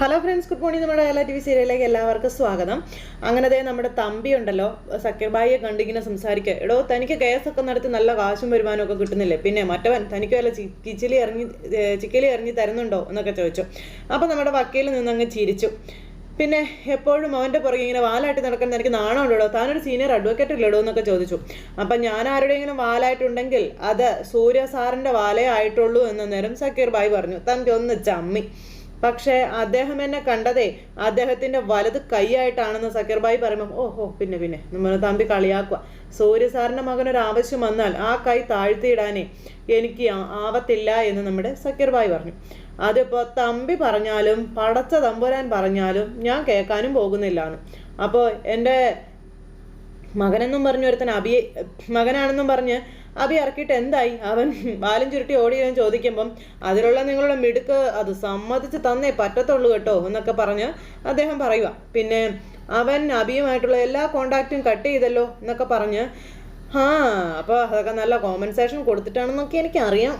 Hello friends good morning നമ്മുടെ എല്ലാ T V സീരിയലിലേക്ക് എല്ലാവർക്കും സ്വാഗതം. അങ്ങനെ ദേ നമ്മുടെ തമ്പി ഉണ്ടല്ലോ സക്കീർബായിയെ കണ്ടിങ്ങനെ സംസാരിക്കുക എടോ തനിക്ക് കേസൊക്കെ നടത്തി നല്ല കാശും വരുമാനം ഒക്കെ കിട്ടുന്നില്ലേ? പിന്നെ മറ്റവൻ തനിക്ക് വല്ല കിച്ചിലി ഇറങ്ങി ചിക്കലി ഇറങ്ങി തരുന്നുണ്ടോ എന്നൊക്കെ ചോദിച്ചു. അപ്പോൾ നമ്മുടെ വക്കീൽ നിന്ന് അങ്ങ് ചിരിച്ചു. പിന്നെ എപ്പോഴും അവന്റെ പുറകെ ഇങ്ങനെ വാലായിട്ട് നടക്കാൻ എനിക്ക് നാണമുണ്ടോ താനൊരു സീനിയർ അഡ്വക്കേറ്റ് ഇല്ലടോ എന്നൊക്കെ ചോദിച്ചു. അപ്പം ഞാൻ ആരുടെയെങ്കിലും വാലായിട്ടുണ്ടെങ്കിൽ അത് സൂര്യ സാറിന്റെ വാലേ ആയിട്ടുള്ളൂ എന്ന നേരം സക്കീർ ബായി പറഞ്ഞു. തമ്പി ഒന്ന് ചമ്മി. പക്ഷേ അദ്ദേഹം എന്നെ കണ്ടതേ അദ്ദേഹത്തിന്റെ വലത് കൈയായിട്ടാണെന്ന് സക്കീർ ബായി പറയുമ്പോൾ ഓഹോ പിന്നെ പിന്നെ നമ്മൾ തമ്പി കളിയാക്കുക സൂര്യ സാറിന്റെ മകനൊരു ആവശ്യം വന്നാൽ ആ കൈ താഴ്ത്തിയിടാനേ എനിക്ക് ആവത്തില്ല എന്ന് നമ്മുടെ സക്കീർ ബായി പറഞ്ഞു. അതിപ്പോ തമ്പി പറഞ്ഞാലും പടച്ച തമ്പുരാൻ പറഞ്ഞാലും ഞാൻ കേൾക്കാനും പോകുന്നില്ലാണ് അപ്പോൾ എന്റെ മകനെന്നും പറഞ്ഞു ഒരുത്തൻ അഭിയെ മകനാണെന്നും പറഞ്ഞ് അബി ഇറക്കിയിട്ട് എന്തായി? അവൻ ബാലും ചുരുട്ടി ഓടിയെന്ന് ചോദിക്കുമ്പം അതിലുള്ള നിങ്ങളുടെ മിടുക്ക് അത് സമ്മതിച്ച് തന്നേ പറ്റത്തുള്ളൂ കേട്ടോ എന്നൊക്കെ പറഞ്ഞ് അദ്ദേഹം പറയുക പിന്നെ അവൻ അബിയുമായിട്ടുള്ള എല്ലാ കോണ്ടാക്റ്റും കട്ട് ചെയ്തല്ലോ എന്നൊക്കെ പറഞ്ഞ് ആ അപ്പോൾ അതൊക്കെ നല്ല കോമ്പൻസേഷൻ കൊടുത്തിട്ടാണെന്നൊക്കെ എനിക്കറിയാം.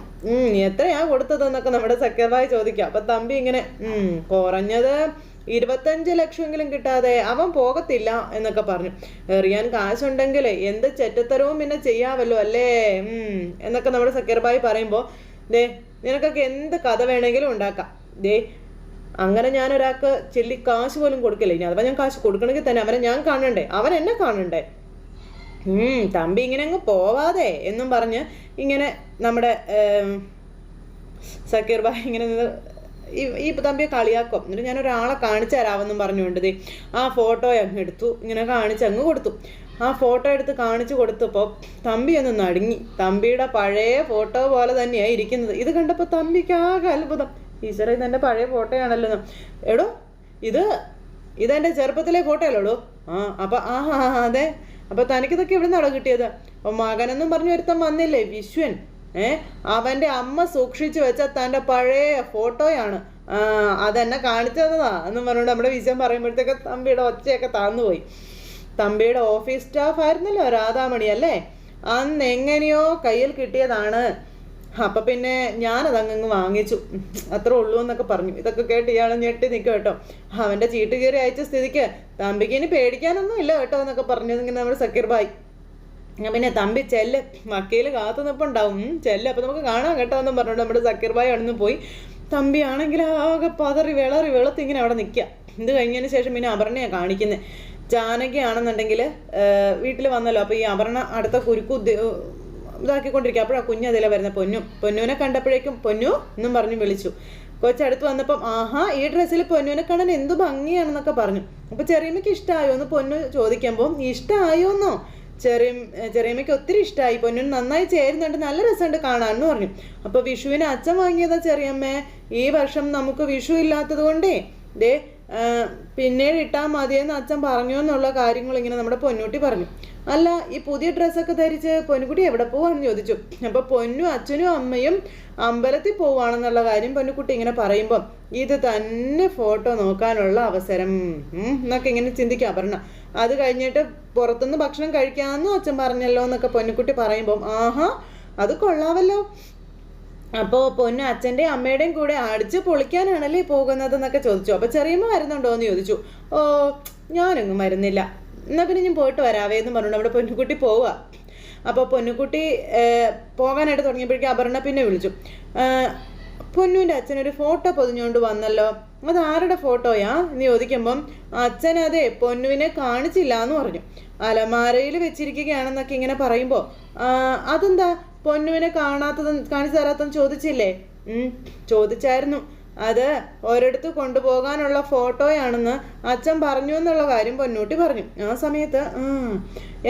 എത്രയാ കൊടുത്തതെന്നൊക്കെ നമ്മുടെ സെക്രട്ടറി ചോദിക്കാം. അപ്പം തമ്പി ഇങ്ങനെ കുറഞ്ഞത് ഇരുപത്തഞ്ച് ലക്ഷമെങ്കിലും കിട്ടാതെ അവൻ പോകത്തില്ല എന്നൊക്കെ പറഞ്ഞു. എറിയാൻ കാശുണ്ടെങ്കിൽ എന്ത് ചെറ്റത്തരവും പിന്നെ ചെയ്യാമല്ലോ അല്ലേ? എന്നൊക്കെ നമ്മുടെ സക്കീർബായി പറയുമ്പോൾ ദേ നിനക്കൊക്കെ എന്ത് കഥ വേണമെങ്കിലും ഉണ്ടാക്കാം. ദേ അങ്ങനെ ഞാൻ ഒരാൾക്ക് ചെല്ലി കാശ് പോലും കൊടുക്കില്ല. ഇനി അഥവാ ഞാൻ കാശ് കൊടുക്കണമെങ്കിൽ തന്നെ അവനെ ഞാൻ കാണണ്ടേ? അവൻ എന്നെ കാണണ്ടേ? തമ്പി ഇങ്ങനെ അങ്ങ് പോവാതെ എന്നും പറഞ്ഞ് ഇങ്ങനെ നമ്മുടെ സക്കീർ ബായ് ഇങ്ങനെ ഈ തമ്പിയെ കളിയാക്കും. എന്നിട്ട് ഞാൻ ഒരാളെ കാണിച്ചു തരാമെന്നും പറഞ്ഞുകൊണ്ടത് ആ ഫോട്ടോ അങ്ങ് എടുത്തു. ഇങ്ങനെ കാണിച്ച് അങ്ങ് കൊടുത്തു. ആ ഫോട്ടോ എടുത്ത് കാണിച്ചു കൊടുത്തപ്പോൾ തമ്പി ഒന്ന് നടുങ്ങി. തമ്പിയുടെ പഴയ ഫോട്ടോ പോലെ തന്നെയാണ് ഇരിക്കുന്നത്. ഇത് കണ്ടപ്പോൾ തമ്പിക്ക് ആകെ അത്ഭുതം. ഈശ്വര ഇതെന്റെ പഴയ ഫോട്ടോയാണല്ലോ എടോ ഇത് ഇതെന്റെ ചെറുപ്പത്തിലെ ഫോട്ടോ അല്ലോടോ ആ അപ്പം ആ, അതെ. അപ്പം തനിക്കിതൊക്കെ എവിടെ നിന്നാണോ കിട്ടിയത്? അപ്പം മകനെന്നും പറഞ്ഞു ഒരുത്തം വന്നില്ലേ വിശ്വൻ? ഏ? അവന്റെ അമ്മ സൂക്ഷിച്ചു വെച്ച തന്റെ പഴയ ഫോട്ടോയാണ്. അതെന്നെ കാണിച്ചു തന്നതാ. എന്ന് പറഞ്ഞുകൊണ്ട് നമ്മുടെ വിജയം പറയുമ്പോഴത്തേക്ക് തമ്പിയുടെ ഒച്ചയൊക്കെ താന്നുപോയി. തമ്പിയുടെ ഓഫീസ് സ്റ്റാഫ് ആയിരുന്നല്ലോ രാധാമണി അല്ലേ? അന്ന് എങ്ങനെയോ കയ്യിൽ കിട്ടിയതാണ്. അപ്പൊ പിന്നെ ഞാനതങ്ങ് വാങ്ങിച്ചു. അത്ര ഉള്ളൂ എന്നൊക്കെ പറഞ്ഞു. ഇതൊക്കെ കേട്ട് ഇയാൾ ഞെട്ടി നിൽക്കും കേട്ടോ. അവന്റെ ചീട്ട് കയറി അയച്ച സ്ഥിതിക്ക് തമ്പിക്ക് ഇനി പേടിക്കാനൊന്നും ഇല്ല കേട്ടോ എന്നൊക്കെ പറഞ്ഞു. ഇങ്ങനെ നമ്മുടെ സക്കീർ ഭായ്. പിന്നെ തമ്പി ചെല്ല് വക്കീൽ കാത്തു നിൽപ്പുണ്ടാവും ചെല്ല്. അപ്പം നമുക്ക് കാണാം കേട്ടോ എന്നും പറഞ്ഞുകൊണ്ട് നമ്മുടെ സക്കീർ ബായ് അവിടെ നിന്ന് പോയി. തമ്പി ആണെങ്കിൽ ആകെ പതറി വിളറി വെളുത്ത് ഇങ്ങനെ അവിടെ നിൽക്കുക. ഇത് കഴിഞ്ഞതിന് ശേഷം പിന്നെ അപർണയാണ് കാണിക്കുന്നത്. ജാനകിയാണെന്നുണ്ടെങ്കിൽ വീട്ടിൽ വന്നല്ലോ. അപ്പോൾ ഈ അപർണ അടുത്ത കുരുക്കു ഇതാക്കിക്കൊണ്ടിരിക്കുക. അപ്പോഴാണ് കുഞ്ഞ് അതിലെ വരുന്ന പൊന്നു. പൊന്നുവിനെ കണ്ടപ്പോഴേക്കും പൊന്നു എന്നും പറഞ്ഞു വിളിച്ചു. കൊച്ചടുത്ത് വന്നപ്പം ആഹാ ഈ ഡ്രസ്സിൽ പൊന്നുവിനെ കാണാൻ എന്തു ഭംഗിയാണെന്നൊക്കെ പറഞ്ഞു. അപ്പോൾ ചെറിയമ്മയ്ക്ക് ഇഷ്ടമായോ എന്ന് പൊന്നു ചോദിക്കുമ്പോൾ ഇഷ്ടമായോന്നോ ചെറിയ ചെറിയമ്മയ്ക്ക് ഒത്തിരി ഇഷ്ടമായി പൊന്നിന് നന്നായി ചേരുന്നുണ്ട് നല്ല രസമുണ്ട് കാണാൻ എന്ന് പറഞ്ഞു. അപ്പൊ വിഷുവിന് അച്ഛൻ വാങ്ങിയതാ ചെറിയമ്മേ. ഈ വർഷം നമുക്ക് വിഷു ഇല്ലാത്തത് കൊണ്ടേ ദേ പിന്നീട് ഇട്ടാൽ മതിയെന്ന് അച്ഛൻ പറഞ്ഞു എന്നുള്ള കാര്യങ്ങൾ ഇങ്ങനെ നമ്മുടെ പൊന്നൂട്ടി പറഞ്ഞു. അല്ല ഈ പുതിയ ഡ്രസ്സൊക്കെ ധരിച്ച് പൊന്നുകുട്ടി എവിടെ പോവാണെന്ന് ചോദിച്ചു. അപ്പൊ പൊന്നും അച്ഛനും അമ്മയും അമ്പലത്തിൽ പോവാണെന്നുള്ള കാര്യം പൊന്നുകുട്ടി ഇങ്ങനെ പറയുമ്പോൾ ഇത് തന്നെ ഫോട്ടോ നോക്കാനുള്ള അവസരം. എന്നൊക്കെ ഇങ്ങനെ ചിന്തിക്കാം പറഞ്ഞ അത് കഴിഞ്ഞിട്ട് പുറത്തുനിന്ന് ഭക്ഷണം കഴിക്കാമെന്നും അച്ഛൻ പറഞ്ഞല്ലോ എന്നൊക്കെ പൊന്നുകുട്ടി പറയുമ്പോൾ ആഹാ അത് കൊള്ളാവല്ലോ. അപ്പോൾ പൊന്നു അച്ഛന്റെയും അമ്മയുടെയും കൂടെ അടിച്ച് പൊളിക്കാനാണല്ലേ പോകുന്നത് എന്നൊക്കെ ചോദിച്ചു. അപ്പോൾ ചെറിയമ്മ വരുന്നുണ്ടോ എന്ന് ചോദിച്ചു. ഓ ഞാനൊന്നും വരുന്നില്ല. എന്നാൽ പിന്നെ ഞാൻ പോയിട്ട് വരാവേ എന്ന് പറഞ്ഞു അവിടെ പൊന്നുകുട്ടി പോവുക അപ്പോൾ പൊന്നുകുട്ടി പോകാനായിട്ട് തുടങ്ങിയപ്പോഴേക്കും അപർണ പിന്നെ വിളിച്ചു. പൊന്നുവിന്റെ അച്ഛനൊരു ഫോട്ടോ പൊതിഞ്ഞുകൊണ്ട് വന്നല്ലോ. അത് ആരുടെ ഫോട്ടോയാ? എന്ന് ചോദിക്കുമ്പം അച്ഛൻ അതെ പൊന്നുവിനെ കാണിച്ചില്ല എന്ന് പറഞ്ഞു. അലമാരയിൽ വെച്ചിരിക്കുകയാണെന്നൊക്കെ ഇങ്ങനെ പറയുമ്പോൾ അതെന്താ? പൊന്നുവിനെ കാണാത്തതും കാണിച്ചു തരാത്തതും ചോദിച്ചില്ലേ? ചോദിച്ചായിരുന്നു. അത് ഒരിടത്ത് കൊണ്ടുപോകാനുള്ള ഫോട്ടോയാണെന്ന് അച്ഛൻ പറഞ്ഞു എന്നുള്ള കാര്യം പൊന്നൂട്ടി പറഞ്ഞു. ആ സമയത്ത്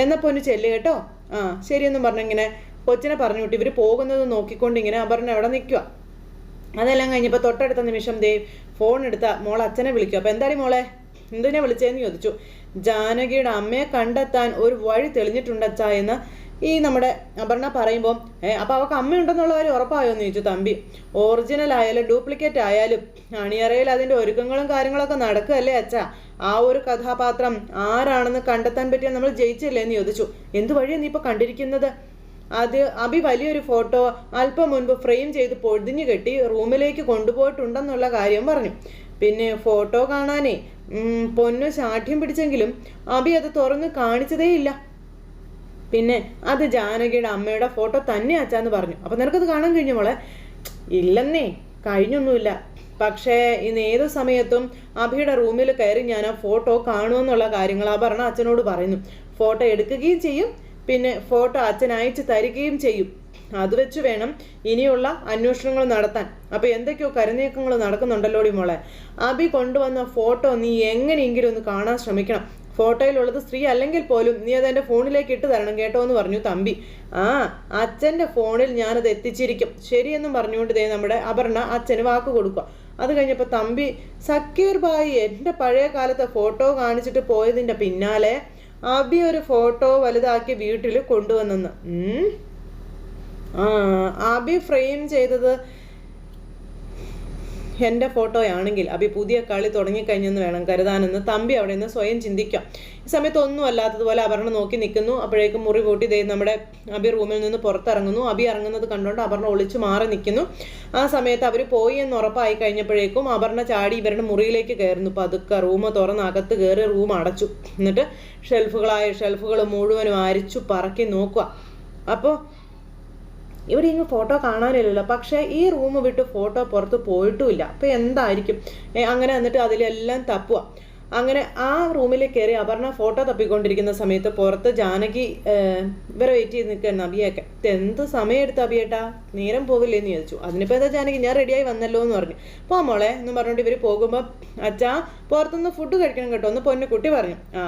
എന്ന പൊന്നു ചെല്ലു കേട്ടോ. ആ ശരിയെന്നും പറഞ്ഞിങ്ങനെ കൊച്ചിനെ പറഞ്ഞു വിട്ടു ഇവർ പോകുന്നത് നോക്കിക്കൊണ്ട് ഇങ്ങനെ അപർണ അവിടെ നിൽക്കുക അതെല്ലാം കഴിഞ്ഞപ്പോൾ തൊട്ടടുത്ത നിമിഷം ദേവ് ഫോൺ എടുത്ത മോൾ അച്ഛനെ വിളിക്കുക അപ്പോൾ എന്തായാലും മോളെ? എന്തിനാ വിളിച്ചതെന്ന് ചോദിച്ചു. ജാനകിയുടെ അമ്മയെ കണ്ടെത്താൻ ഒരു വഴി തെളിഞ്ഞിട്ടുണ്ട് അച്ഛാ എന്ന് ഈ നമ്മുടെ അപർണ പറയുമ്പോൾ ഏ അപ്പോൾ അവൾക്ക് അമ്മയുണ്ടെന്നുള്ള കാര്യം ഉറപ്പായോ? എന്ന് ചോദിച്ചു തമ്പി. ഒറിജിനൽ ആയാലും ഡ്യൂപ്ലിക്കേറ്റ് ആയാലും അണിയറയിൽ അതിന്റെ ഒരുക്കങ്ങളും കാര്യങ്ങളൊക്കെ നടക്കുകയല്ലേ അച്ഛാ? ആ ഒരു കഥാപാത്രം ആരാണെന്ന് കണ്ടെത്താൻ പറ്റിയ നമ്മൾ ജയിച്ചില്ലേ? എന്ന് ചോദിച്ചു. എന്ത് വഴിയാണ് നീ ഇപ്പോൾ കണ്ടിരിക്കുന്നത്? അത് അഭി വലിയൊരു ഫോട്ടോ അല്പം മുൻപ് ഫ്രെയിം ചെയ്ത് പൊടിഞ്ഞു കെട്ടി റൂമിലേക്ക് കൊണ്ടുപോയിട്ടുണ്ടെന്നുള്ള കാര്യം പറഞ്ഞു. പിന്നെ ഫോട്ടോ കാണാനേ പൊന്നു ശാഠ്യം പിടിച്ചെങ്കിലും അഭി അത് തുറന്ന് കാണിച്ചതേയില്ല. പിന്നെ അത് ജാനകിയുടെ അമ്മയുടെ ഫോട്ടോ തന്നെ അച്ചാന്ന് പറഞ്ഞു. അപ്പൊ നിനക്കത് കാണാൻ കഴിഞ്ഞു മോളെ? ഇല്ലെന്നേ കഴിഞ്ഞൊന്നുമില്ല. പക്ഷേ ഇന്ന് ഏത് സമയത്തും അഭിയുടെ റൂമിൽ കയറി ഞാൻ ആ ഫോട്ടോ കാണുമെന്നുള്ള കാര്യങ്ങൾ അപർണ അച്ഛനോട് പറയുന്നു. ഫോട്ടോ എടുക്കുകയും ചെയ്യും പിന്നെ ഫോട്ടോ അച്ഛൻ അയച്ചു തരികയും ചെയ്യും. അത് വെച്ച് വേണം ഇനിയുള്ള അന്വേഷണങ്ങൾ നടത്താൻ. അപ്പൊ എന്തൊക്കെയോ കരുനീക്കങ്ങൾ നടക്കുന്നുണ്ടല്ലോടി മോളെ. അഭി കൊണ്ടുവന്ന ഫോട്ടോ നീ എങ്ങനെയെങ്കിലും ഒന്ന് കാണാൻ ശ്രമിക്കണം. ഫോട്ടോയിലുള്ളത് സ്ത്രീ അല്ലെങ്കിൽ പോലും നീ അത് എന്റെ ഫോണിലേക്ക് ഇട്ട് തരണം കേട്ടോ എന്ന് പറഞ്ഞു തമ്പി. ആ അച്ഛന്റെ ഫോണിൽ ഞാനത് എത്തിച്ചിരിക്കും. ശരിയെന്നും പറഞ്ഞുകൊണ്ട് ദേ നമ്മുടെ അപർണ അച്ഛന് വാക്ക് കൊടുക്കുക. അത് കഴിഞ്ഞപ്പോൾ തമ്പി സക്കീർ ഭായി എന്റെ പഴയ കാലത്തെ ഫോട്ടോ കാണിച്ചിട്ട് പോയതിന്റെ പിന്നാലെ അബി ഒരു ഫോട്ടോ വലുതാക്കി വീട്ടിൽ കൊണ്ടുവന്നെന്ന്. ആ അബി ഫ്രെയിം ചെയ്തത് എന്റെ ഫോട്ടോയാണെങ്കിൽ അബി പുതിയ കളി തുടങ്ങിക്കഴിഞ്ഞെന്ന് വേണം കരുതാനെന്ന് തമ്പി അവിടെ നിന്ന് സ്വയം ചിന്തിക്കാം. ഈ സമയത്ത് ഒന്നും അല്ലാത്തതുപോലെ അപർണ നോക്കി നിൽക്കുന്നു. അപ്പോഴേക്കും മുറി കൂട്ടി ദൈവം നമ്മുടെ അബി റൂമിൽ നിന്ന് പുറത്തിറങ്ങുന്നു. അബി ഇറങ്ങുന്നത് കണ്ടുകൊണ്ട് അപർണ ഒളിച്ചു മാറി നിൽക്കുന്നു. ആ സമയത്ത് അവർ പോയി എന്ന് ഉറപ്പായി കഴിഞ്ഞപ്പോഴേക്കും അപർണ ചാടി ഇവരുടെ മുറിയിലേക്ക് കയറുന്നു. പതുക്കെ റൂം തുറന്ന് അകത്ത് കയറി റൂം അടച്ചു. എന്നിട്ട് ഷെൽഫുകളായ ഷെൽഫുകൾ മുഴുവനും അരിച്ചു പറക്കി നോക്കുക. അപ്പോൾ ഇവിടെ ഇങ്ങ് ഫോട്ടോ കാണാനില്ലല്ലോ. പക്ഷേ ഈ റൂം വിട്ട് ഫോട്ടോ പുറത്ത് പോയിട്ടുമില്ല. അപ്പോൾ എന്തായിരിക്കും? അങ്ങനെ എന്നിട്ട് അതിലെല്ലാം തപ്പുക അങ്ങനെ ആ റൂമിൽ കയറി അപർണ ഫോട്ടോ തപ്പിക്കൊണ്ടിരിക്കുന്ന സമയത്ത് പുറത്ത് ജാനകി ഇവരെ വെയിറ്റ് ചെയ്ത് നിൽക്കുകയാണ് അബിയൊക്കെ എന്ത് സമയം എടുത്ത് അബിയേട്ടാ? നേരം പോകില്ലേ എന്ന് ചോദിച്ചു. അതിനിപ്പോൾ എന്താ ജാനകി? ഞാൻ റെഡിയായി വന്നല്ലോ എന്ന് പറഞ്ഞു. പോ മോളെ എന്ന് പറഞ്ഞുകൊണ്ട് ഇവർ പോകുമ്പോൾ അച്ഛാ പുറത്തുനിന്ന് ഫുഡ് കഴിക്കണം കേട്ടോ ഒന്ന് പൊന്നു കുട്ടി പറഞ്ഞു. ആ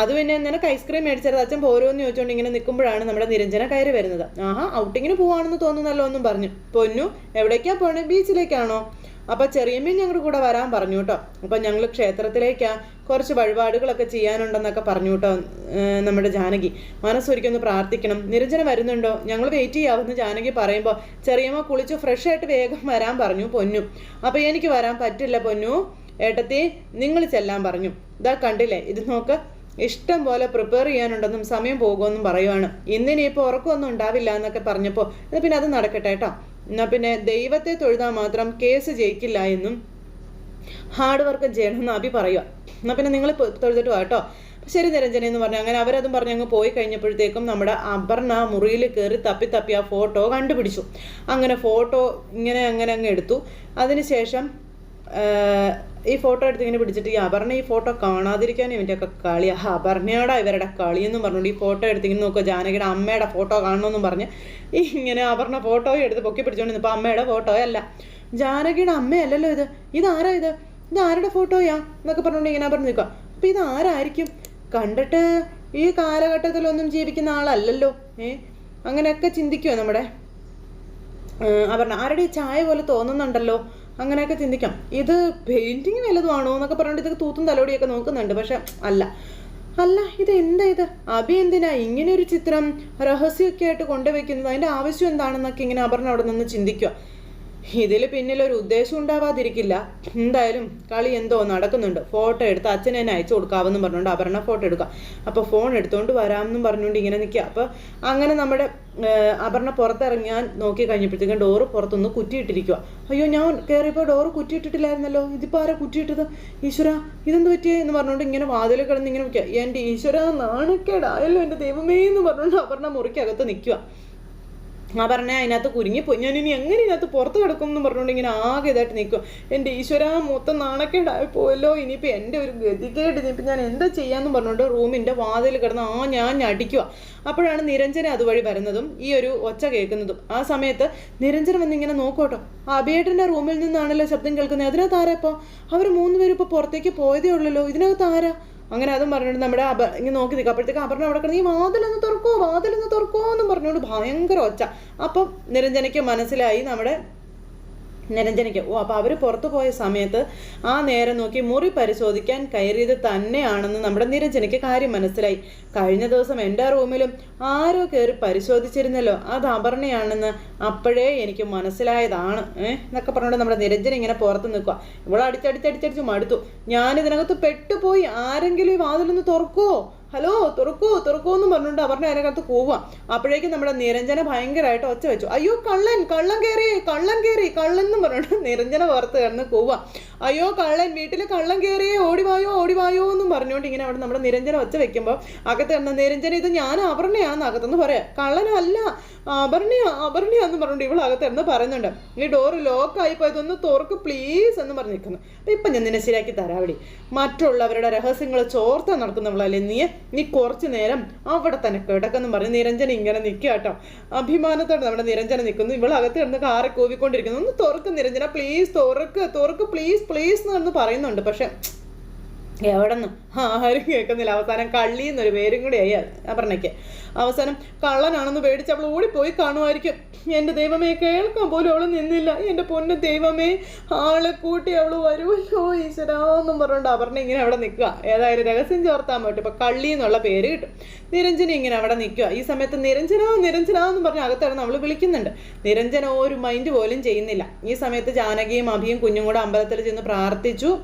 അത് പിന്നെ നിനക്ക് ഐസ്ക്രീം മേടിച്ചത് അച്ഛൻ പോരോന്ന് ചോദിച്ചുകൊണ്ട് ഇങ്ങനെ നിൽക്കുമ്പോഴാണ് നമ്മുടെ നിരഞ്ജന കയറി വരുന്നത്. ആഹാ ഔട്ടിങ്ങിന് പോവാണെന്ന് തോന്നുന്നല്ലോ എന്നും പറഞ്ഞു. പൊന്നു എവിടേക്കാ പോണേ? ബീച്ചിലേക്കാണോ? അപ്പൊ ചെറിയമ്മയും ഞങ്ങളുടെ കൂടെ വരാൻ പറഞ്ഞു കേട്ടോ. അപ്പൊ ഞങ്ങൾ ക്ഷേത്രത്തിലേക്കാ കുറച്ച് വഴിപാടുകളൊക്കെ ചെയ്യാനുണ്ടെന്നൊക്കെ പറഞ്ഞു കേട്ടോ നമ്മുടെ ജാനകി. മനസ്സൊരിക്കൊന്ന് പ്രാർത്ഥിക്കണം. നിരഞ്ജന വരുന്നുണ്ടോ? ഞങ്ങൾ വെയിറ്റ് ചെയ്യാവുന്ന ജാനകി പറയുമ്പോൾ ചെറിയമ്മ കുളിച്ച് ഫ്രഷ് ആയിട്ട് വേഗം വരാൻ പറഞ്ഞു പൊന്നു. അപ്പൊ എനിക്ക് വരാൻ പറ്റില്ല പൊന്നു. ഏട്ടത്തി നിങ്ങൾ ചെല്ലാൻ പറഞ്ഞു. ഇതാ കണ്ടില്ലേ? ഇത് നോക്ക്. ഇഷ്ടം പോലെ പ്രിപ്പയർ ചെയ്യാനുണ്ടെന്നും സമയം പോകുമെന്നും പറയുവാണ്. ഇന്നിനിപ്പോൾ ഉറക്കമൊന്നും ഉണ്ടാവില്ല എന്നൊക്കെ പറഞ്ഞപ്പോൾ എന്നാൽ പിന്നെ അത് നടക്കട്ടെ കേട്ടോ എന്നാൽ പിന്നെ ദൈവത്തെ തൊഴുതാൽ മാത്രം കേസ് ജയിക്കില്ല എന്നും ഹാർഡ് വർക്ക് ചെയ്യണമെന്ന് അഭി പറയുക എന്നാൽ പിന്നെ നിങ്ങൾ തൊഴുതിട്ട് കേട്ടോ ശരി നിരഞ്ജന എന്ന് പറഞ്ഞു അങ്ങനെ അവരതും പറഞ്ഞ് അങ്ങ് പോയി കഴിഞ്ഞപ്പോഴത്തേക്കും നമ്മുടെ അപർണ മുറിയിൽ കയറി തപ്പി തപ്പി ആ ഫോട്ടോ കണ്ടുപിടിച്ചു. അങ്ങനെ ഫോട്ടോ ഇങ്ങനെ അങ്ങനെ അങ്ങ് എടുത്തു. അതിനുശേഷം ഈ ഫോട്ടോ എടുത്ത് ഇങ്ങനെ പിടിച്ചിട്ട് ഈ അപർണ ഈ ഫോട്ടോ കാണാതിരിക്കാനും ഇവന്റെയൊക്കെ കളി. അപർണയോടാ ഇവരുടെ എന്ന് പറഞ്ഞുകൊണ്ട് ഈ ഫോട്ടോ എടുത്ത് ഇങ്ങനെ നോക്കുക ജാനകിയുടെ അമ്മയുടെ ഫോട്ടോ കാണണമെന്നും പറഞ്ഞ് ഇങ്ങനെ അപർണ ഫോട്ടോയും എടുത്ത് പൊക്കി പിടിച്ചോണ്ട് ഇപ്പോൾ അമ്മയുടെ ഫോട്ടോയല്ല ജാനകിയുടെ അമ്മയല്ലല്ലോ ഇത്. ഇതാരാ ഇത്? ഇത് ആരുടെ ഫോട്ടോയാ? എന്നൊക്കെ പറഞ്ഞുകൊണ്ട് ഇങ്ങനെ പറഞ്ഞു നിൽക്കുക അപ്പം ഇത് ആരായിരിക്കും കണ്ടിട്ട് ഈ കാലഘട്ടത്തിലൊന്നും ജീവിക്കുന്ന ആളല്ലല്ലോ. ഏ അങ്ങനെയൊക്കെ ചിന്തിക്കുമോ നമ്മുടെ അപർണ. ആരുടെ ചായ പോലെ തോന്നുന്നുണ്ടല്ലോ? അങ്ങനെയൊക്കെ ചിന്തിക്കാം. ഇത് പെയിന്റിങ് വല്ലതുമാണോ എന്നൊക്കെ പറഞ്ഞിട്ട് ഇതൊക്കെ തൂത്തും തലോടിയൊക്കെ നോക്കുന്നുണ്ട്. പക്ഷെ അല്ല. അല്ല ഇത് എന്താ ഇത്? അഭി എന്തിനാ ഇങ്ങനെ ഒരു ചിത്രം രഹസ്യമൊക്കെ ആയിട്ട് കൊണ്ടുവയ്ക്കുന്നത്? അതിന്റെ ആവശ്യം എന്താണെന്നൊക്കെ ഇങ്ങനെ അപർണ അവിടെ നിന്ന് ചിന്തിക്കുക. ഇതിൽ പിന്നിൽ ഒരു ഉദ്ദേശം ഉണ്ടാവാതിരിക്കില്ല. എന്തായാലും കളി എന്തോ നടക്കുന്നുണ്ട്. ഫോട്ടോ എടുത്ത് അച്ഛനെ തന്നെ അയച്ചു കൊടുക്കാമെന്നും പറഞ്ഞുകൊണ്ട് അപർണ ഫോട്ടോ എടുക്കാം അപ്പോൾ ഫോൺ എടുത്തുകൊണ്ട് വരാമെന്നും പറഞ്ഞുകൊണ്ട് ഇങ്ങനെ നിൽക്കുക. അപ്പോൾ അങ്ങനെ നമ്മുടെ അപർണ പുറത്തിറങ്ങാൻ നോക്കി കഴിഞ്ഞപ്പോഴത്തേക്കും ഡോറ് പുറത്തുനിന്ന് കുറ്റിയിട്ടിരിക്കുക അയ്യോ ഞാൻ കയറിയപ്പോൾ ഡോറ് കുറ്റിയിട്ടിട്ടില്ലായിരുന്നല്ലോ. ഇതിപ്പോൾ ആരാ കുറ്റിയിട്ടത്? ഈശ്വര ഇതെന്ത് പറ്റിയേ എന്ന് പറഞ്ഞുകൊണ്ട് ഇങ്ങനെ വാതിൽ കിടന്ന് ഇങ്ങനെ നിൽക്കുക എന്റെ ഈശ്വര നാണക്കേടായല്ലോ എന്റെ ദൈവമേ എന്ന് പറഞ്ഞുകൊണ്ട് അപർണ മുറിക്കകത്ത് നിൽക്കുക ആ പറഞ്ഞ അതിനകത്ത് കുരുങ്ങിപ്പോയി ഞാൻ ഇനി എങ്ങനെ ഇതിനകത്ത് പുറത്ത് കിടക്കും എന്ന് പറഞ്ഞുകൊണ്ട് ഇങ്ങനെ ആകെ ഇതായിട്ട് നിൽക്കും. എന്റെ ഈശ്വര മൊത്തം നാണക്കേടായി പോയല്ലോ. ഇനിയിപ്പോൾ എന്റെ ഒരു ഗതികേട് ഇനിയിപ്പോൾ ഞാൻ എന്താ ചെയ്യാന്ന് പറഞ്ഞുകൊണ്ട് റൂമിന്റെ വാതിൽ കിടന്ന് ആ ഞാൻ അടിക്കുക അപ്പോഴാണ് നിരഞ്ജന അതുവഴി വരുന്നതും ഈ ഒരു ഒച്ച കേൾക്കുന്നതും. ആ സമയത്ത് നിരഞ്ജന വന്ന് ഇങ്ങനെ നോക്കോട്ടോ. അഭിയേട്ടന്റെ റൂമിൽ നിന്നാണല്ലോ ശബ്ദം കേൾക്കുന്നത്? അതിനകത്ത് ആരാ ഇപ്പോൾ അവർ മൂന്ന് പേര് ഇപ്പോൾ പുറത്തേക്ക് പോയതേ ഉള്ളല്ലോ. ഇതിനകത്ത് ആരാ? അങ്ങനെ അതും പറഞ്ഞുകൊണ്ട് നമ്മുടെ അപ ഇങ്ങനെ നോക്കി നിൽക്കുക അപ്പോഴത്തേക്ക് അപർണ അവിടെ കിടന്ന് ഈ വാതിലൊന്ന് തുറക്കോ വാതിൽ പറഞ്ഞുകൊണ്ട് ഭയങ്കര ഒച്ച. അപ്പം നിരഞ്ജനയ്ക്ക് മനസ്സിലായി നമ്മുടെ നിരഞ്ജനയ്ക്ക് ഓ അപ്പോൾ അവർ പുറത്തു പോയ സമയത്ത് ആ നേരം നോക്കി മുറി പരിശോധിക്കാൻ കയറിയത് തന്നെയാണെന്ന് നമ്മുടെ നിരഞ്ജനയ്ക്ക് കാര്യം മനസ്സിലായി. കഴിഞ്ഞ ദിവസം എന്റെ റൂമിലും ആരോ കയറി പരിശോധിച്ചിരുന്നല്ലോ അത് അപർണയാണെന്ന് അപ്പോഴേ എനിക്ക് മനസ്സിലായതാണ്. ഏഹ് എന്നൊക്കെ പറഞ്ഞുകൊണ്ട് നമ്മുടെ നിരഞ്ജന ഇങ്ങനെ പുറത്ത് നിൽക്കുക ഇവിടെ അടിച്ചടിച്ചടിച്ചടിച്ച് മടുത്തു. ഞാൻ ഇതിനകത്ത് പെട്ടുപോയി. ആരെങ്കിലും ഈ വാതിലൊന്ന് തുറക്കുവോ? ഹലോ തുറക്കൂ തുറക്കൂ എന്ന് പറഞ്ഞുകൊണ്ട് അവരുടെ അതിനകത്ത് പോവാം അപ്പോഴേക്കും നമ്മുടെ നിരഞ്ജന ഭയങ്കരമായിട്ട് ഒച്ച വെച്ചു. അയ്യോ കള്ളൻ കള്ളൻ കയറി കള്ളൻ കയറി കള്ളൻ എന്ന് പറഞ്ഞുകൊണ്ട് നിരഞ്ജന പുറത്ത് കിടന്ന് പോവാം അയ്യോ കള്ളൻ വീട്ടിൽ കള്ളൻ കയറിയേ ഓടിവായോ ഓടിവായോ എന്നും പറഞ്ഞുകൊണ്ട് ഇങ്ങനെ അവിടെ നമ്മുടെ നിരഞ്ജന ഒച്ച വെക്കുമ്പോൾ അകത്ത് കിടന്ന നിരഞ്ജന ഇത് ഞാൻ അപർണയാന്ന് അകത്തെന്ന് പറയാം. കള്ളനല്ല അപർണയാ അപർണയാ എന്ന് പറഞ്ഞുകൊണ്ട് ഇവൾ അകത്ത് കിടന്ന് പറയുന്നുണ്ട്. ഈ ഡോറ് ലോക്കായി പോയതൊന്ന് തുറക്ക് പ്ലീസ് എന്ന് പറഞ്ഞിരിക്കുന്നു അപ്പം ഇപ്പം ഞാൻ നിന്നെ ശരിയാക്കി തരാവിടി മറ്റുള്ളവരുടെ രഹസ്യങ്ങൾ ചോർത്ത നടക്കുന്നവളല്ലേ നീ നീ കുറച്ച് നേരം അവിടെ തന്നെ കിടക്കെന്ന് പറഞ്ഞ് നിരഞ്ജന ഇങ്ങനെ നിൽക്കുക കേട്ടോ. അഭിമാനത്തോടെ നമ്മുടെ നിരഞ്ജന നിൽക്കുന്നു. ഇവൾ അകത്ത് കിടന്ന് കാറെ കൂവിക്കൊണ്ടിരിക്കുന്നു. ഒന്ന് തുറക്ക് നിരഞ്ജന പ്ലീസ് തുറക്ക് തുറക്ക് പ്ലീസ് പ്ലീസ് എന്ന് പറയുന്നുണ്ട്. പക്ഷെ എവിടെ നിന്ന് ആരും കേൾക്കുന്നില്ല. അവസാനം കള്ളി എന്നൊരു പേരും കൂടി ആയി. അപർണയ്ക്ക് അവസാനം കള്ളനാണെന്ന് പേടിച്ച് അവൾ ഓടിപ്പോയി കാണുമായിരിക്കും. എന്റെ ദൈവമേ കേൾക്കാൻ പോലും അവൾ നിന്നില്ല. എന്റെ പൊന്നു ദൈവമേ ആളെ കൂട്ടി അവൾ വരുമല്ലോ ഈശ്വരാന്നും പറഞ്ഞുകൊണ്ട് അപർണ ഇങ്ങനെ അവിടെ നിൽക്കുക. ഏതായാലും രഹസ്യം ചോർത്താൻ പറ്റും. ഇപ്പം കള്ളി എന്നുള്ള പേര് കിട്ടും. നിരഞ്ജന ഇങ്ങനെ അവിടെ നിൽക്കുക. ഈ സമയത്ത് നിരഞ്ജന നിരഞ്ജന എന്ന് പറഞ്ഞ് അകത്തായിരുന്നു അവൾ വിളിക്കുന്നുണ്ട്. നിരഞ്ജന ഒരു മൈൻഡ് പോലും ചെയ്യുന്നില്ല. ഈ സമയത്ത് ജാനകിയും അഭിയും കുഞ്ഞും കൂടെ അമ്പലത്തിൽ ചെന്ന് പ്രാർത്ഥിച്ചു.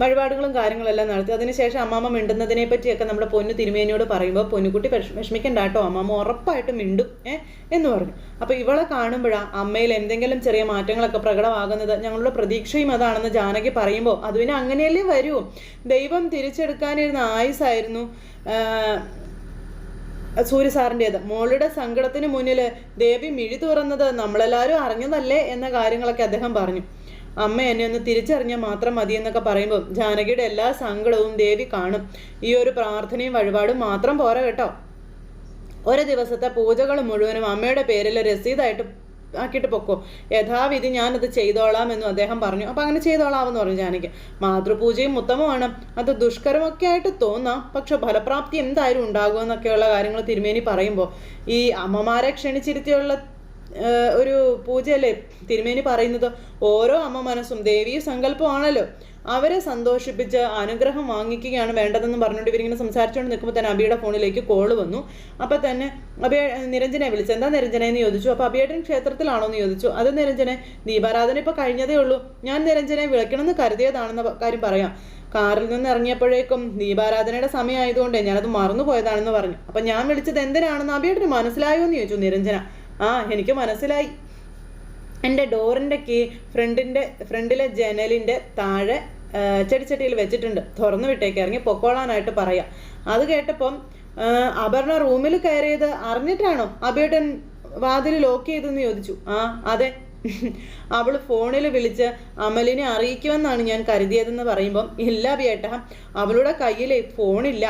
വഴിപാടുകളും കാര്യങ്ങളെല്ലാം നടത്തി. അതിനുശേഷം അമ്മാമ്മ മിണ്ടുന്നതിനെ പറ്റിയൊക്കെ നമ്മുടെ പൊന്നു തിരുമേനിയോട് പറയുമ്പോൾ പൊന്നുകുട്ടി വിഷ- വിഷമിക്കണ്ട കേട്ടോ അമ്മാമ്മ ഉറപ്പായിട്ടും മിണ്ടും ഏ? എന്ന് പറഞ്ഞു. അപ്പോൾ ഇവളെ കാണുമ്പോഴാണ് അമ്മയിൽ എന്തെങ്കിലും ചെറിയ മാറ്റങ്ങളൊക്കെ പ്രകടമാകുന്നത് ഞങ്ങളുടെ പ്രതീക്ഷയും അതാണെന്ന് ജാനകി പറയുമ്പോൾ അത് പിന്നെ അങ്ങനെയല്ലേ വരൂ? ദൈവം തിരിച്ചെടുക്കാനിരുന്ന ആയുസായിരുന്നു സൂര്യ സാറിന്റേത് മോളുടെ സങ്കടത്തിന് മുന്നിൽ ദേവി മിഴി തുറന്നത് നമ്മളെല്ലാവരും അറിഞ്ഞതല്ലേ? എന്ന കാര്യങ്ങളൊക്കെ അദ്ദേഹം പറഞ്ഞു. അമ്മ എന്നെ ഒന്ന് തിരിച്ചറിഞ്ഞാൽ മാത്രം മതി എന്നൊക്കെ പറയുമ്പോൾ ജാനകിയുടെ എല്ലാ സങ്കടവും ദേവി കാണും. ഈ ഒരു പ്രാർത്ഥനയും വഴിപാടും മാത്രം പോരാ കേട്ടോ. ഒരു ദിവസത്തെ പൂജകൾ മുഴുവനും അമ്മയുടെ പേരിൽ രസീതായിട്ട് ആക്കിയിട്ട് പൊക്കോ. യഥാവിധി ഞാനത് ചെയ്തോളാം എന്നും അദ്ദേഹം പറഞ്ഞു. അപ്പം അങ്ങനെ ചെയ്തോളാം എന്ന് പറഞ്ഞു ജാനകി. മാതൃപൂജയും ഉത്തമമാണ്. അത് ദുഷ്കരമൊക്കെ ആയിട്ട് തോന്നാം. പക്ഷെ ഫലപ്രാപ്തി എന്തായാലും ഉണ്ടാകുമെന്നൊക്കെയുള്ള കാര്യങ്ങൾ തിരുമേനി പറയുമ്പോൾ ഈ അമ്മമാരെ ക്ഷണിച്ചിരുത്തിയുള്ള ഒരു പൂജയല്ലേ? തിരുമേനി പറയുന്നത് ഓരോ അമ്മ മനസ്സും ദേവീ സങ്കല്പമാണല്ലോ. അവരെ സന്തോഷിപ്പിച്ച് അനുഗ്രഹം വാങ്ങിക്കുകയാണ് വേണ്ടതെന്ന് പറഞ്ഞുകൊണ്ട് ഇവരിങ്ങനെ സംസാരിച്ചുകൊണ്ട് നിൽക്കുമ്പോൾ തന്നെ അബിയുടെ ഫോണിലേക്ക് കോൾ വന്നു. അപ്പോൾ തന്നെ അബിയ നിരഞ്ജനെ വിളിച്ചു. എന്താ നിരഞ്ജനെ എന്ന് ചോദിച്ചു. അപ്പോൾ അബിയേട്ടൻ ക്ഷേത്രത്തിലാണോ എന്ന് ചോദിച്ചു. അത് നിരഞ്ജനെ ദീപാരാധന ഇപ്പോൾ കഴിഞ്ഞതേ ഉള്ളൂ. ഞാൻ നിരഞ്ജനെ വിളിക്കണമെന്ന് കരുതിയതാണെന്ന കാര്യം പറയാം. കാറിൽ നിന്ന് ഇറങ്ങിയപ്പോഴേക്കും ദീപാരാധനയുടെ സമയമായതുകൊണ്ട് ഞാനത് മറന്നു പോയതാണെന്ന് പറഞ്ഞു. അപ്പം ഞാൻ വിളിച്ചത് എന്തിനാണെന്ന് അബിയേട്ടന് മനസ്സിലായോ എന്ന് ചോദിച്ചു നിരഞ്ജന. ആ എനിക്ക് മനസ്സിലായി. എന്റെ ഡോറിന്റെ കീ ഫ്രണ്ടിന്റെ ഫ്രണ്ടിലെ ജനലിന്റെ താഴെ ചെടിച്ചട്ടിയിൽ വെച്ചിട്ടുണ്ട്. തുറന്നു വിട്ടേക്ക് ഇറങ്ങി പൊക്കോളാനായിട്ട് പറയാം. അത് കേട്ടപ്പം അപർണ റൂമിൽ കയറിയത് അറിഞ്ഞിട്ടാണോ? അബേട്ടൻ വാതിൽ ലോക്ക് ചെയ്തെന്ന് ചോദിച്ചു. ആ അതെ. അവൾ ഫോണിൽ വിളിച്ച് അമലിനെ അറിയിക്കുമെന്നാണ് ഞാൻ കരുതിയതെന്ന് പറയുമ്പം ഇല്ല ബേട്ട അവളുടെ കയ്യിൽ ഫോണില്ല.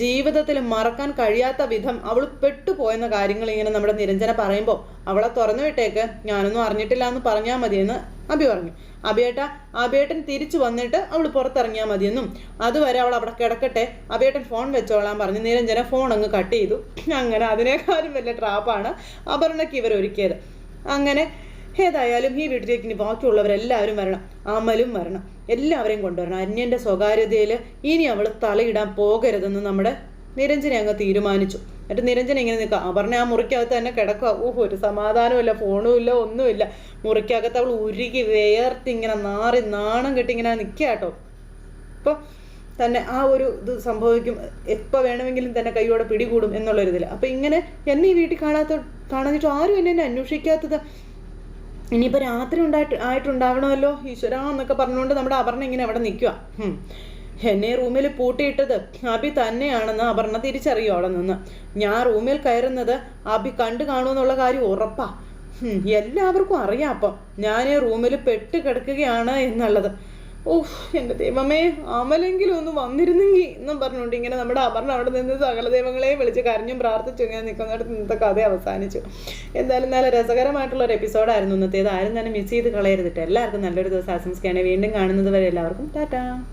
ജീവിതത്തിൽ മറക്കാൻ കഴിയാത്ത വിധം അവൾ പെട്ടുപോയെന്ന കാര്യങ്ങൾ ഇങ്ങനെ നമ്മുടെ നിരഞ്ജന പറയുമ്പോൾ അവളെ തുറന്നു വിട്ടേക്ക് ഞാനൊന്നും അറിഞ്ഞിട്ടില്ല എന്ന് പറഞ്ഞാൽ മതിയെന്ന് അബി പറഞ്ഞു. അബേട്ട അബിയേട്ടൻ തിരിച്ചു വന്നിട്ട് അവൾ പുറത്തിറങ്ങിയാൽ മതിയെന്നും. അതുവരെ അവൾ അവിടെ കിടക്കട്ടെ അബിയേട്ടൻ ഫോൺ വെച്ചോളാൻ പറഞ്ഞ് നിരഞ്ജന ഫോൺ അങ്ങ് കട്ട് ചെയ്തു. അങ്ങനെ അതിനേക്കാളും വലിയ ട്രാപ്പാണ് അപർണയ്ക്ക് ഇവർ ഒരുക്കിയത് അങ്ങനെ ഏതായാലും ഈ വീട്ടിലേക്ക് ഇനി ബാക്കിയുള്ളവരെല്ലാവരും വരണം. അമലും വരണം. എല്ലാവരെയും കൊണ്ടുവരണം. അന്യന്റെ സ്വകാര്യതയിൽ ഇനി അവൾ തലയിടാൻ പോകരുതെന്ന് നമ്മുടെ നിരഞ്ജനെ അങ്ങ് തീരുമാനിച്ചു. എന്നിട്ട് നിരഞ്ജന ഇങ്ങനെ നിൽക്കുക. അപർണ ആ മുറിക്കകത്ത് തന്നെ കിടക്കുക. ഊഹ് ഒരു സമാധാനമില്ല ഫോണുമില്ല ഒന്നുമില്ല. മുറിക്കകത്ത് അവൾ ഉരുകി വേർത്ത് ഇങ്ങനെ നാറി നാണം കെട്ടി ഇങ്ങനെ നിൽക്കുക കേട്ടോ. അപ്പോൾ തന്നെ ആ ഒരു ഇത് സംഭവിക്കും. എപ്പോൾ വേണമെങ്കിലും തന്നെ കൈയോടെ പിടികൂടും എന്നുള്ളൊരിതിൽ അപ്പോൾ ഇങ്ങനെ എന്നെ ഈ വീട്ടിൽ കാണാത്ത കാണാനിട്ട് ആരും എന്നെ അന്വേഷിക്കാത്തത് ഇനിയിപ്പോൾ രാത്രി ഉണ്ടായിട്ട് ആയിട്ടുണ്ടാവണമല്ലോ? ഈശ്വര എന്നൊക്കെ പറഞ്ഞുകൊണ്ട് നമ്മുടെ അപർണ ഇങ്ങനെ അവിടെ നിൽക്കുക എന്നെ റൂമിൽ പൂട്ടിയിട്ടത് അബി തന്നെയാണെന്ന് അപർണ തിരിച്ചറിയും അവിടെ നിന്ന്. ഞാൻ റൂമിൽ കയറുന്നത് അബി കണ്ടു കാണുമെന്നുള്ള കാര്യം ഉറപ്പാ. എല്ലാവർക്കും അറിയാം അപ്പം. ഞാൻ റൂമിൽ പെട്ട് കിടക്കുകയാണ് എന്നുള്ളത്. ഓഹ് എന്റെ ദൈവമേ അമലെങ്കിലും ഒന്ന് വന്നിരുന്നെങ്കിൽ എന്നും പറഞ്ഞുകൊണ്ട് ഇങ്ങനെ നമ്മുടെ അപർണ അവിടെ നിന്ന് സകല ദൈവങ്ങളെ വിളിച്ച് കരഞ്ഞും പ്രാർത്ഥിച്ചു ഇങ്ങനെ നിൽക്കുന്നിടത്ത് ഇന്നത്തെ കഥ അവസാനിച്ചു. എന്തായാലും നല്ല രസകരമായിട്ടുള്ള ഒരു എപ്പിസോഡായിരുന്നു ഇന്നത്തേത്. ആരും തന്നെ മിസ് ചെയ്ത് കളയരുതിട്ട് എല്ലാവർക്കും നല്ലൊരു ദിവസം ആശംസിക്കുകയാണ്. വീണ്ടും കാണുന്നത് വരെ എല്ലാവർക്കും ടാറ്റാ.